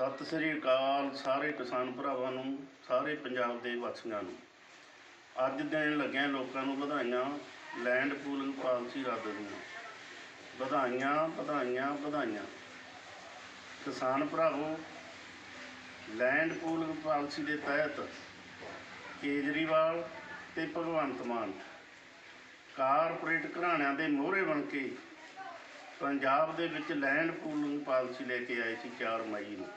ਸਤਿ ਸ੍ਰੀ ਅਕਾਲ ਸਾਰੇ ਕਿਸਾਨ ਭਰਾਵਾਂ ਨੂੰ, ਸਾਰੇ ਪੰਜਾਬ ਦੇ ਵਾਸੀਆਂ ਨੂੰ। ਅੱਜ ਦੇਣ ਲੱਗਿਆ ਲੋਕਾਂ ਨੂੰ ਵਧਾਈਆਂ ਲੈਂਡ ਪੂਲਿੰਗ ਪਾਲਿਸੀ ਰੱਦ ਦੀਆਂ। ਵਧਾਈਆਂ ਵਧਾਈਆਂ ਵਧਾਈਆਂ। ਕਿਸਾਨ ਭਰਾਵੋ ਲੈਂਡ ਪੂਲਿੰਗ ਪਾਲਿਸੀ ਦੇ ਤਹਿਤ ਕੇਜਰੀਵਾਲ ਤੇ ਭਗਵੰਤ ਮਾਨ ਕਾਰਪੋਰੇਟ ਘਰਾਣਿਆਂ ਦੇ ਮੋਹਰੇ ਬਣ ਕੇ ਪੰਜਾਬ ਦੇ ਵਿੱਚ ਲੈਂਡ ਪੂਲਿੰਗ ਪਾਲਿਸੀ ਲੈ ਕੇ ਆਏ ਸੀ 4 ਮਈ ਨੂੰ।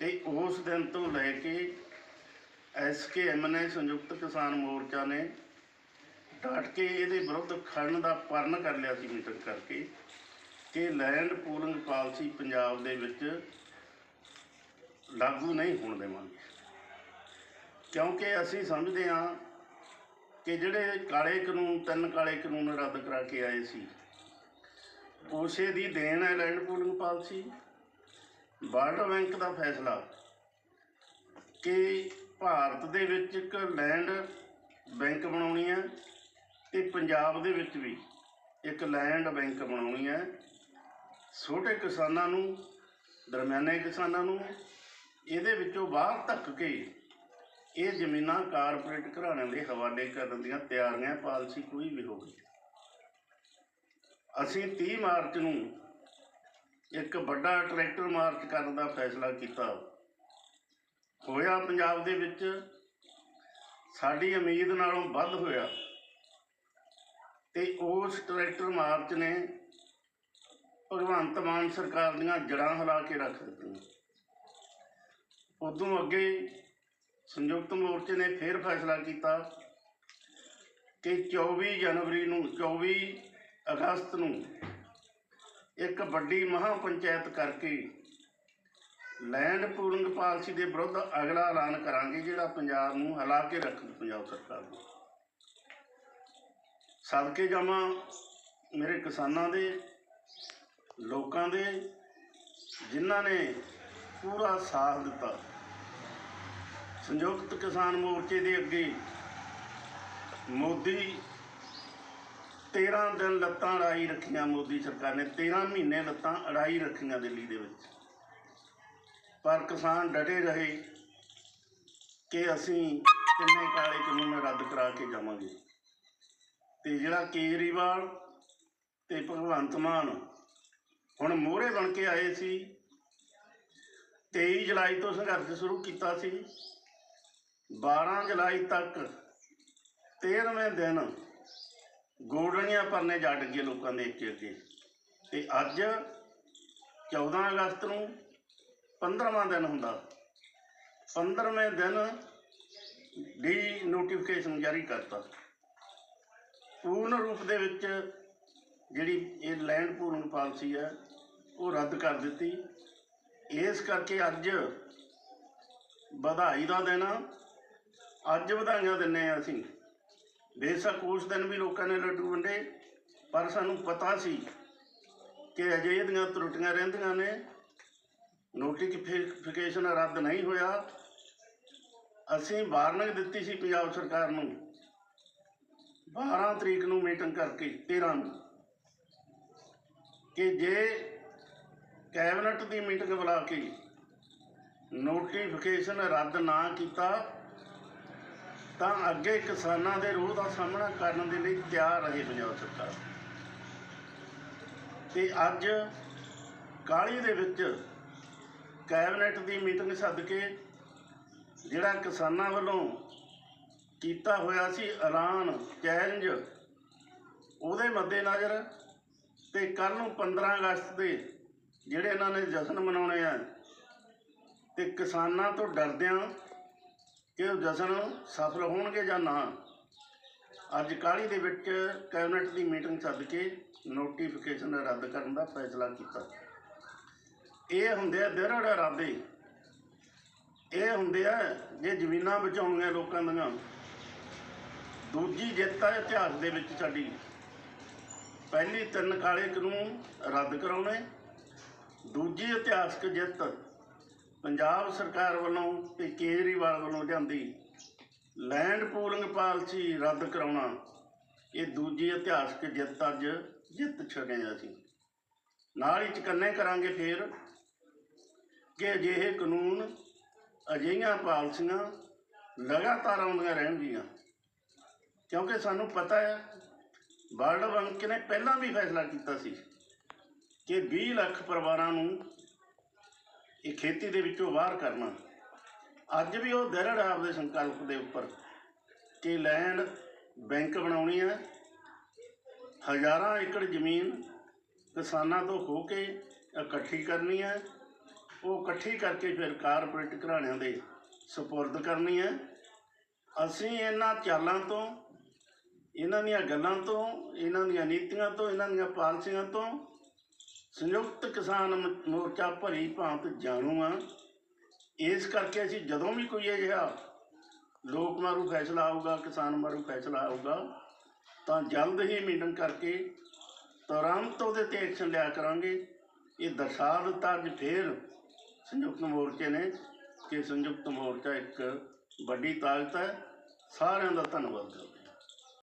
ਤੇ ਉਸ ਦਿਨ ਤੋਂ ਲੈ ਕੇ ਐਸਕੇਐਮ ਨੇ ਸੰਯੁਕਤ ਕਿਸਾਨ ਮੋਰਚਾ ਨੇ ਡਟ ਕੇ ਇਹਦੇ ਵਿਰੁੱਧ ਖੜਨ ਦਾ ਪਰਨ ਕਰ ਲਿਆ ਸੀ ਮੀਟਿੰਗ ਕਰਕੇ ਕਿ ਲੈਂਡ ਪੂਲਿੰਗ ਪਾਲਿਸੀ ਪੰਜਾਬ ਦੇ ਵਿੱਚ ਲਾਗੂ ਨਹੀਂ ਹੋਣ ਦੇਵਾਂਗੇ। ਕਿਉਂਕਿ ਅਸੀਂ ਸਮਝਦੇ ਹਾਂ ਕਿ ਜਿਹੜੇ ਕਾਲੇ ਕਾਨੂੰਨ, ਤਿੰਨ ਕਾਲੇ ਕਾਨੂੰਨ ਰੱਦ ਕਰਾ ਕੇ ਆਏ ਸੀ, ਉਸੇ ਦੀ ਦੇਣ ਹੈ land pooling policy. World bank ਦਾ ਫੈਸਲਾ ਕਿ ਭਾਰਤ ਦੇ ਵਿੱਚ ਇੱਕ ਲੈਂਡ ਬੈਂਕ ਬਣਾਉਣੀ ਹੈ ਤੇ ਪੰਜਾਬ ਦੇ ਵਿੱਚ ਵੀ ਇੱਕ ਲੈਂਡ ਬੈਂਕ ਬਣਾਉਣੀ ਹੈ। ਛੋਟੇ ਕਿਸਾਨਾਂ ਨੂੰ, ਦਰਮਿਆਨੇ ਕਿਸਾਨਾਂ ਨੂੰ, ਇਹਦੇ ਵਿੱਚੋਂ ਬਾਹਰ ਧੱਕ ਕੇ ਇਹ ਜ਼ਮੀਨਾਂ ਕਾਰਪੋਰੇਟ ਘਰਾਣਿਆਂ ਦੇ ਹਵਾਲੇ ਕਰਨ ਦੀਆਂ ਤਿਆਰੀਆਂ, ਪਾਲਿਸੀ ਕੋਈ ਵੀ ਹੋਵੇ। ਅਸੀਂ 30 ਮਾਰਚ ਨੂੰ ਇੱਕ ਵੱਡਾ ਟਰੈਕਟਰ ਮਾਰਚ ਕਰਨ ਦਾ ਫੈਸਲਾ ਕੀਤਾ। ਹੋਇਆ ਪੰਜਾਬ ਦੇ ਵਿੱਚ ਸਾਡੀ ਉਮੀਦ ਨਾਲੋਂ ਵੱਧ ਹੋਇਆ ਤੇ ਉਸ ਟਰੈਕਟਰ ਮਾਰਚ ਨੇ ਭਗਵੰਤ ਮਾਨ ਸਰਕਾਰ ਦੀਆਂ ਜੜਾਂ ਹਿਲਾ ਕੇ ਰੱਖ ਦਿੱਤੀਆਂ। ਉਦੋਂ ਅੱਗੇ ਸੰਯੁਕਤ ਮੋਰਚੇ ਨੇ ਫੇਰ ਫੈਸਲਾ ਕੀਤਾ ਕਿ 24 ਜਨਵਰੀ ਨੂੰ 24 ਅਗਸਤ ਨੂੰ ਇੱਕ ਵੱਡੀ ਮਹਾ ਪੰਚਾਇਤ ਕਰਕੇ ਲੈਂਡ ਪੂਲਿੰਗ ਪਾਲਿਸੀ ਦੇ ਵਿਰੁੱਧ ਅਗਲਾ ਐਲਾਨ ਕਰਾਂਗੇ, ਜਿਹੜਾ ਪੰਜਾਬ ਨੂੰ ਹਲਾ ਕੇ ਰੱਖੂ ਪੰਜਾਬ ਸਰਕਾਰ ਨੂੰ। ਸਦਕੇ ਜਾਵਾਂ ਮੇਰੇ ਕਿਸਾਨਾਂ ਦੇ, ਲੋਕਾਂ ਦੇ, ਜਿਨ੍ਹਾਂ ਨੇ ਪੂਰਾ ਸਾਥ ਦਿੱਤਾ। ਸੰਯੁਕਤ ਕਿਸਾਨ ਮੋਰਚੇ ਦੇ ਅੱਗੇ ਮੋਦੀ 13 ਦਿਨ ਲੱਤਾਂ ਅੜਾਈ ਰੱਖੀਆਂ ਮੋਦੀ ਸਰਕਾਰ ਨੇ 13 ਮਹੀਨੇ ਲੱਤਾਂ ਅੜਾਈ ਰੱਖੀਆਂ ਦਿੱਲੀ ਦੇ ਵਿੱਚ। ਪਰ ਕਿਸਾਨ ਡਟੇ ਰਹੇ ਕਿ ਅਸੀਂ ਕਿੰਨੇ ਕਾਲੇ ਕਾਨੂੰਨ ਰੱਦ ਕਰਾ ਕੇ ਜਾਵਾਂਗੇ। ਤੇ ਜਿਹੜਾ ਕੇਜਰੀਵਾਲ ਤੇ ਭਗਵੰਤ ਮਾਨ ਹੁਣ ਮੋਹਰੇ ਬਣ ਕੇ ਆਏ ਸੀ 23 ਜੁਲਾਈ ਤੋਂ ਸੰਘਰਸ਼ ਸ਼ੁਰੂ ਕੀਤਾ ਸੀ 12 ਜੁਲਾਈ ਤੱਕ 13ਵੇਂ ਦਿਨ ਗੋਡਣੀਆਂ ਪਰਨੇ ਜਾ ਡੱਗੇ ਲੋਕਾਂ ਦੇ ਅੱਗੇ ਅੱਗੇ। ਤੇ ਅੱਜ 14 ਅਗਸਤ ਨੂੰ 15ਵਾਂ ਦਿਨ ਹੁੰਦਾ। 15ਵੇਂ ਦਿਨ ਡੀ ਨੋਟੀਫਿਕੇਸ਼ਨ ਜਾਰੀ ਕਰਤਾ। ਪੂਰਨ ਰੂਪ ਦੇ ਵਿੱਚ ਜਿਹੜੀ ਇਹ ਲੈਂਡ ਪੂਰਨ ਪਾਲਿਸੀ ਹੈ, ਉਹ ਰੱਦ ਕਰ ਦਿੱਤੀ। ਇਸ ਕਰਕੇ ਅੱਜ ਵਧਾਈ ਦਾ ਦਿਨ ਅੱਜ ਵਧਾਈਆਂ ਦਿੰਨੇ ਆ ਅਸੀਂ। ਬੇਸ਼ੱਕ ਉਸ ਦਿਨ ਵੀ ਲੋਕਾਂ ਨੇ ਲੱਡੂ ਵੰਡੇ, ਪਰ ਸਾਨੂੰ ਪਤਾ ਸੀ ਕਿ ਅਜੇ ਇਹਦੀਆਂ ਤਰੁੱਟੀਆਂ ਰਹਿੰਦੀਆਂ ਨੇ। ਨੋਟੀਫਿਕੇਸ਼ਨ ਰੱਦ ਨਹੀਂ ਹੋਇਆ। ਅਸੀਂ ਵਾਰਨਿੰਗ ਦਿੱਤੀ ਸੀ ਪੰਜਾਬ ਸਰਕਾਰ ਨੂੰ 12 ਤਰੀਕ ਨੂੰ ਮੀਟਿੰਗ ਕਰਕੇ 13 ਨੂੰ, ਕਿ ਜੇ ਕੈਬਨਿਟ ਦੀ ਮੀਟਿੰਗ ਬੁਲਾ ਕੇ ਨੋਟੀਫਿਕੇਸ਼ਨ ਰੱਦ ਨਾ ਕੀਤਾ ਤਾਂ ਅੱਗੇ ਕਿਸਾਨਾਂ ਦੇ ਰੋਹ ਦਾ ਸਾਹਮਣਾ ਕਰਨ ਦੇ ਲਈ ਤਿਆਰ ਰਹੇ ਪੰਜਾਬ ਸਰਕਾਰ। ਤੇ ਅੱਜ ਕਾਲੀ ਦੇ ਵਿੱਚ ਕੈਬਨਿਟ ਦੀ ਮੀਟਿੰਗ ਸੱਦ ਕੇ ਜਿਹੜਾ ਕਿਸਾਨਾਂ ਵੱਲੋਂ ਕੀਤਾ ਹੋਇਆ ਸੀ ਐਲਾਨ, ਚੈਲੰਜ, ਉਹਦੇ ਮੱਦੇਨਜ਼ਰ ਤੇ ਕੱਲ ਨੂੰ 15 ਅਗਸਤ ਦੇ ਜਿਹੜੇ ਇਹਨਾਂ ਨੇ ਜਸ਼ਨ ਮਨਾਉਣੇ ਆ, ਤੇ ਕਿਸਾਨਾਂ ਤੋਂ ਡਰਦਿਆਂ ਕਿ ਉਹ ਜਸ਼ਨ ਸਫਲ ਹੋਣਗੇ ਜਾਂ ਨਾ? ਅੱਜ ਕਾਲੀ ਦੇ ਵਿੱਚ ਕੈਬਨਿਟ ਦੀ ਮੀਟਿੰਗ ਸੱਦ ਕੇ ਨੋਟੀਫਿਕੇਸ਼ਨ ਰੱਦ ਕਰਨ ਦਾ ਫੈਸਲਾ ਕੀਤਾ। ਇਹ ਹੁੰਦੇ ਆ ਦਿਰੜ ਇਰਾਦੇ। ਇਹ ਹੁੰਦੇ ਆ ਜੇ ਜ਼ਮੀਨਾਂ ਬਚਾਉਣੀਆਂ ਲੋਕਾਂ ਦੀਆਂ। ਦੂਜੀ ਜਿੱਤ ਆ ਇਤਿਹਾਸ ਦੇ ਵਿੱਚ ਸਾਡੀ। ਪਹਿਲੀ ਤਿੰਨ ਕਾਲੇ ਕਾਨੂੰਨ ਰੱਦ ਕਰਾਉਣੇ। ਦੂਜੀ ਇਤਿਹਾਸਕ ਜਿੱਤ ਪੰਜਾਬ ਸਰਕਾਰ ਵੱਲੋਂ ਤੇ ਕੇਜਰੀਵਾਲ ਵੱਲੋਂ ਲਿਆਂਦੀ ਲੈਂਡ ਪੂਲਿੰਗ ਪਾਲਿਸੀ ਰੱਦ ਕਰਾਉਣਾ, ਇਹ ਦੂਜੀ ਇਤਿਹਾਸਕ ਜਿੱਤ ਅੱਜ ਜਿੱਤ ਛੱਡੇ ਸੀ। ਨਾਲ ਹੀ ਚਕੰਨੇ ਕਰਾਂਗੇ ਫੇਰ ਕਿ ਅਜਿਹੇ ਕਾਨੂੰਨ ਅਜਿਹੀਆਂ ਪਾਲਸੀਆਂ ਲਗਾਤਾਰ ਆਉਂਦੀਆਂ ਰਹਿਣਗੀਆਂ। ਕਿਉਂਕਿ ਸਾਨੂੰ ਪਤਾ ਹੈ, ਵਰਲਡ ਬੈਂਕ ਨੇ ਪਹਿਲਾਂ ਵੀ ਫੈਸਲਾ ਕੀਤਾ ਸੀ ਕਿ 20 ਲੱਖ ਪਰਿਵਾਰਾਂ ਨੂੰ ਇਹ ਖੇਤੀ ਦੇ ਵਿੱਚੋਂ ਬਾਹਰ ਕਰਨਾ। ਅੱਜ ਵੀ ਉਹ ਦਰੜ ਆਪਦੇ ਸੰਕਲਪ ਦੇ ਉੱਪਰ ਕਿ ਲੈਂਡ ਬੈਂਕ ਬਣਾਉਣੀ ਹੈ। ਹਜ਼ਾਰਾਂ ਏਕੜ ਜ਼ਮੀਨ ਕਿਸਾਨਾਂ ਤੋਂ ਹੋ ਕੇ ਇਕੱਠੀ ਕਰਨੀ ਹੈ। ਉਹ ਇਕੱਠੀ ਕਰਕੇ ਫਿਰ ਕਾਰਪੋਰੇਟ ਘਰਾਣਿਆਂ ਦੇ ਸਪੁਰਦ ਕਰਨੀ ਹੈ। ਅਸੀਂ ਇਹਨਾਂ ਚਾਲਾਂ ਤੋਂ, ਇਹਨਾਂ ਦੀਆਂ ਗੱਲਾਂ ਤੋਂ, ਇਹਨਾਂ ਦੀਆਂ ਨੀਤੀਆਂ ਤੋਂ, ਇਹਨਾਂ ਦੀਆਂ ਪਾਲਸੀਆਂ ਤੋਂ ਸੰਯੁਕਤ ਕਿਸਾਨ ਮ- ਮੋਰਚਾ ਭਰੀ ਭਾਂਤ ਜਾਣੂ ਆ। ਇਸ ਕਰਕੇ ਅਸੀਂ ਜਦੋਂ ਵੀ ਕੋਈ ਅਜਿਹਾ ਲੋਕ ਮਾਰੂ ਫੈਸਲਾ ਆਊਗਾ, ਕਿਸਾਨ ਮਾਰੂ ਫੈਸਲਾ ਆਊਗਾ, ਤਾਂ ਜਲਦ ਹੀ ਮੀਟਿੰਗ ਕਰਕੇ ਤੁਰੰਤ ਉਹਦੇ ਤੇ ਐਕਸ਼ਨ ਲਿਆ ਕਰਾਂਗੇ। ਇਹ ਦਰਸਾ ਦਿੱਤਾ ਅੱਜ ਫੇਰ ਸੰਯੁਕਤ ਮੋਰਚੇ ਨੇ ਕਿ ਸੰਯੁਕਤ ਮੋਰਚਾ ਇੱਕ ਵੱਡੀ ਤਾਕਤ ਹੈ। ਸਾਰਿਆਂ ਦਾ ਧੰਨਵਾਦ ਕਰਦਾ